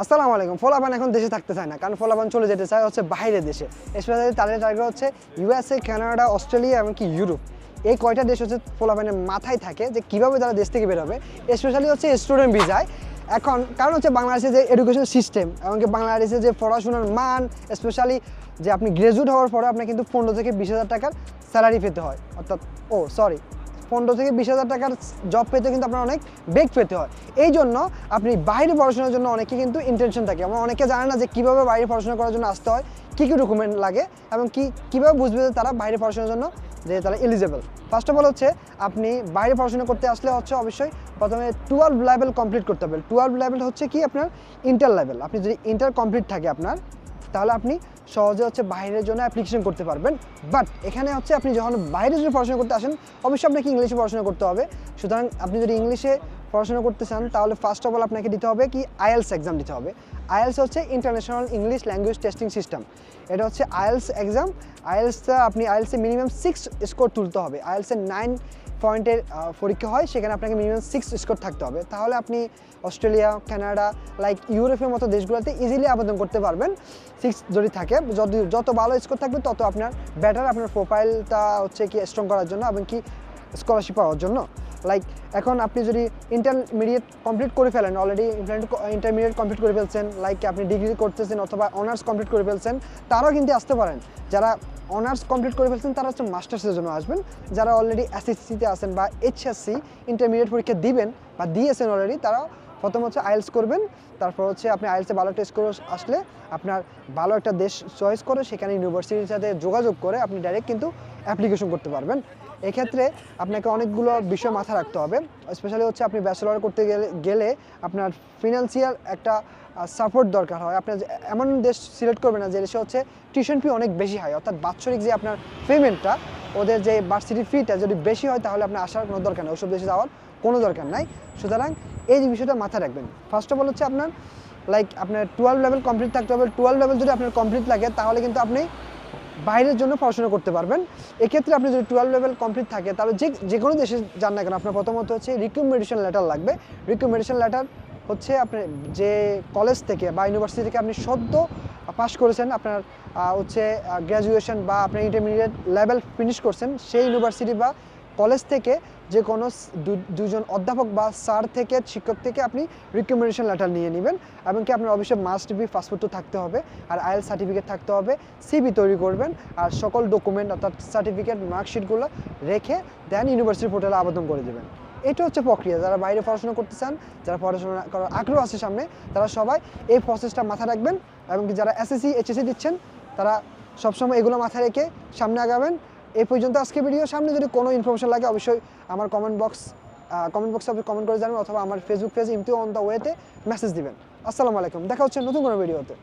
আসসালামু আলাইকুম। ফলাবান এখন দেশে থাকতে চায় না, কারণ ফলাবান চলে যেতে চায় হচ্ছে বাইরে দেশে। স্পেশালি তাদের টার্গেট হচ্ছে ইউএসএ কানাডা অস্ট্রেলিয়া এমনকি ইউরোপ এই কয়টা দেশ হচ্ছে ফলাবানের মাথায় থাকে যে কীভাবে তারা দেশ থেকে বেরোবে। স্পেশালি হচ্ছে স্টুডেন্ট ভিসায় এখন কারণ হচ্ছে বাংলাদেশের যে এডুকেশন সিস্টেম এমনকি বাংলাদেশে যে পড়াশোনার মান স্পেশালি যে আপনি গ্রাজুয়েট হওয়ার পরে আপনার কিন্তু পনেরো থেকে বিশ হাজার টাকার স্যালারি পেতে হয়। অর্থাৎ ও সরি পনেরো থেকে বিশ হাজার টাকার জব পেতে কিন্তু আপনার অনেক বেগ পেতে হয়। এই জন্য আপনি বাইরে পড়াশোনার জন্য অনেকে কিন্তু ইন্টেনশন থাকে। আমরা অনেকে জানে না যে কীভাবে বাইরে পড়াশোনা করার জন্য আসতে হয়, কী কী ডকুমেন্ট লাগে এবং কী কীভাবে বুঝবে যে তারা বাইরে পড়াশোনার জন্য যে তারা এলিজেবল ফার্স্ট অফ অল হচ্ছে, আপনি বাইরে পড়াশোনা করতে আসলে হচ্ছে অবশ্যই প্রথমে টুয়েলভ লেভেল কমপ্লিট করতে হবে। টুয়েলভ লেভেল হচ্ছে কি আপনার ইন্টার লেভেল আপনি যদি ইন্টার কমপ্লিট থাকে আপনার তাহলে আপনি সহজে হচ্ছে বাইরের জন্য অ্যাপ্লিকেশন করতে পারবেন। বাট এখানে হচ্ছে আপনি যখন বাইরে যদি পড়াশোনা করতে আসেন, অবশ্যই আপনাকে ইংলিশে পড়াশোনা করতে হবে। সুতরাং আপনি যদি ইংলিশে পড়াশোনা করতে চান, তাহলে ফার্স্ট অফ অল আপনাকে দিতে হবে কি আইএলস এক্সাম দিতে হবে। আইএলস হচ্ছে international English language testing system এটা হচ্ছে আইএলস এক্সাম আইএলসটা আপনি, আইএলসে মিনিমাম সিক্স স্কোর তুলতে হবে। আইএলসের নাইন পয়েন্টের পরীক্ষা হয়, সেখানে আপনাকে মিনিমাম সিক্স স্কোর থাকতে হবে। তাহলে আপনি অস্ট্রেলিয়া, কানাডা লাইক ইউরোপের মতো দেশগুলোতে ইজিলি আবেদন করতে পারবেন। সিক্স যদি থাকে, যদি, যত ভালো স্কোর থাকবে, তত আপনার বেটার আপনার প্রোফাইলটা হচ্ছে কি স্ট্রং করার জন্য এবং কি স্কলারশিপ পাওয়ার জন্য। লাইক এখন আপনি যদি ইন্টারমিডিয়েট কমপ্লিট করে ফেলেন অলরেডি ইন্টারমিডিয়েট কমপ্লিট করে ফেলছেন লাইক আপনি ডিগ্রি করতেছেন অথবা অনার্স কমপ্লিট করে ফেলছেন, তারাও কিন্তু আসতে পারেন। যারা অনার্স কমপ্লিট করে ফেলছেন, তারা হচ্ছে মাস্টার্সের জন্য আসবেন। যারা অলরেডি এসএসসিতে আছেন বা এইচএসসি ইন্টারমিডিয়েট পরীক্ষা দিবেন বা দিয়েছেন অলরেডি তারা প্রথম হচ্ছে আইএলস করবেন। তারপর হচ্ছে আপনি আইএলসে ভালো টেস্ট করে আসলে আপনার ভালো একটা দেশ চয়েস করে, সেখানে ইউনিভার্সিটির সাথে যোগাযোগ করে আপনি ডাইরেক্ট কিন্তু অ্যাপ্লিকেশন করতে পারবেন। এক্ষেত্রে আপনাকে অনেকগুলো বিষয় মাথায় রাখতে হবে। স্পেশালি হচ্ছে আপনি ব্যাচেলর করতে গেলে গেলে আপনার ফিনান্সিয়াল একটা সাপোর্ট দরকার হয়। আপনার এমন দেশ সিলেক্ট করবে না যে দেশে হচ্ছে টিউশন ফি অনেক বেশি হয় অর্থাৎ বাৎসরিক যে আপনার পেমেন্টটা ওদের যে ভার্সিটি ফিটা যদি বেশি হয় তাহলে আপনার আসার কোনো দরকার নেই, ওসব দেশে যাওয়ার কোনো দরকার নাই। সুতরাং এই বিষয়টা মাথায় রাখবেন। ফার্স্ট অফ অল হচ্ছে আপনার লাইক আপনার টুয়েলভ লেভেল কমপ্লিট থাকতে হবে। টুয়েলভ লেভেল যদি আপনার কমপ্লিট লাগে, তাহলে কিন্তু আপনি বাইরের জন্য পড়াশোনা করতে পারবেন। এক্ষেত্রে আপনি যদি টুয়েলভ লেভেল কমপ্লিট থাকে, তাহলে যে যে কোনো দেশে যান না কেন, আপনার প্রথমত হচ্ছে রিকমেন্ডেশন লেটার লাগবে। রিকমেন্ডেশন লেটার হচ্ছে আপনি যে কলেজ থেকে বা ইউনিভার্সিটি থেকে আপনি সদ্য পাশ করেছেন, আপনার হচ্ছে গ্র্যাজুয়েশন বা আপনার ইন্টারমিডিয়েট লেভেল ফিনিশ করছেন, সেই ইউনিভার্সিটি বা কলেজ থেকে যে কোনো দুজন অধ্যাপক বা স্যার থেকে, শিক্ষক থেকে আপনি রিকমেন্ডেশন লেটার নিয়ে নেবেন এবং কি আপনার অবশ্যই মাস্ট বি পাসপোর্টও থাকতে হবে আর আইএল সার্টিফিকেট থাকতে হবে সিবি তৈরি করবেন আর সকল ডকুমেন্ট অর্থাৎ সার্টিফিকেট মার্কশিটগুলো রেখে দেন ইউনিভার্সিটি পোর্টালে আবেদন করে দেবেন। এটা হচ্ছে প্রক্রিয়া। যারা বাইরে পড়াশোনা করতে চান, যারা পড়াশোনা করার আগ্রহ আছে সামনে, তারা সবাই এই প্রসেসটা মাথায় রাখবেন এবং কি যারা এসএসসি এইচএসসি দিচ্ছেন, তারা সবসময় এগুলো মাথায় রেখে সামনে আগাবেন। এই পর্যন্ত আজকে ভিডিও। সামনে যদি কোনো ইনফরমেশন লাগে, অবশ্যই আমার কমেন্ট বক্স কমেন্ট বক্সে আপনি কমেন্ট করে জানবেন অথবা আমার Facebook page Imti on the ওয়েতে মেসেজ দিবেন। আসসালামু আলাইকুম। দেখা হচ্ছে নতুন কোনো ভিডিওতে